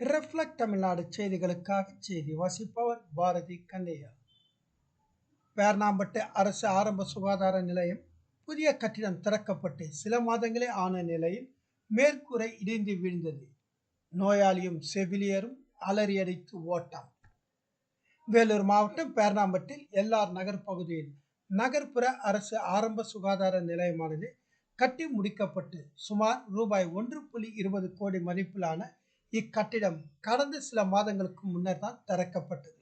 Reflect Tamil Nadu செய்திகளுக்காக செய்தி வாசிப்பவர் பாரதி கண்ணையா. பேர்ணாம்பட்டு அரசு ஆரம்ப சுகாதார நிலையம் புதிய கட்டிடம் திறக்கப்பட்டு சில மாதங்களே ஆன நிலையில் மேற்கூரை இடிந்து விழுந்தது. நோயாளியும் செவிலியரும் அலறியடித்து ஓட்டம். வேலூர் மாவட்டம் பேர்ணாம்பட்டில் எல்ஆர் நகர் பகுதியில் நகர்ப்புற அரசு ஆரம்ப சுகாதார நிலையமானது கட்டி முடிக்கப்பட்டு சுமார் ரூபாய் ஒன்று புள்ளி இருபது கோடி மதிப்பிலான இக்கட்டிடம் கடந்த சில மாதங்களுக்கு முன்னர் தான் திறக்கப்பட்டது.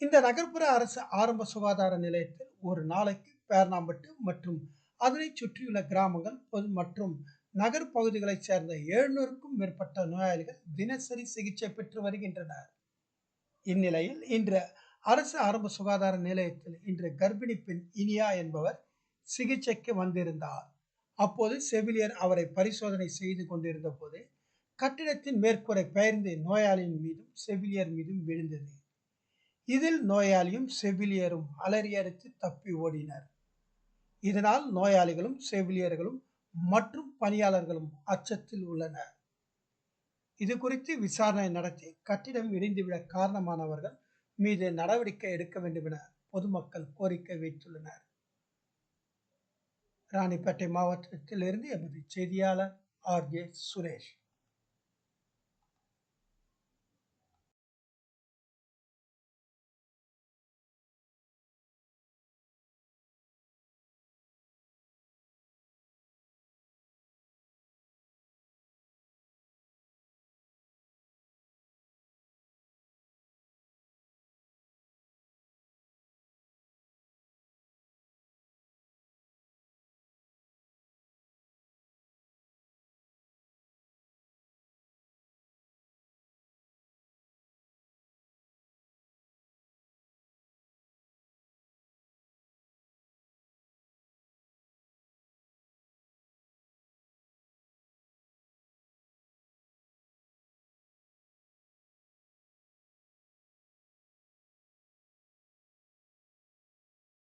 இந்த நகர்ப்புற அரசு ஆரம்ப சுகாதார நிலையத்தில் ஒரு நாளைக்கு பேர்ணாம்பட்டு மற்றும் அதனை சுற்றியுள்ள கிராமங்கள் பொது மற்றும் நகர் பகுதிகளைச் சேர்ந்த எழுநூறுக்கும் மேற்பட்ட நோயாளிகள் தினசரி சிகிச்சை பெற்று வருகின்றனர். இந்நிலையில் இன்று அரசு ஆரம்ப சுகாதார நிலையத்தில் இன்று கர்ப்பிணி பெண் இனியா என்பவர் சிகிச்சைக்கு வந்திருந்தார். அப்போது செவிலியர் அவரை பரிசோதனை செய்து கொண்டிருந்த போது கட்டிடத்தின் மேற்கூரை பெயர்ந்து நோயாளியின் மீதும் செவிலியர் மீதும் விழுந்தது. இதில் நோயாளியும் செவிலியரும் அலறியடித்து தப்பி ஓடினர். இதனால் நோயாளிகளும் செவிலியர்களும் மற்றும் பணியாளர்களும் அச்சத்தில் உள்ளனர். இது குறித்து விசாரணை நடத்தி கட்டிடம் இடிந்துவிட காரணமானவர்கள் மீது நடவடிக்கை எடுக்க வேண்டும் என பொதுமக்கள் கோரிக்கை வைத்துள்ளனர். ராணிப்பேட்டை மாவட்டத்திலிருந்து எமது செய்தியாளர் ஆர் ஜே சுரேஷ்.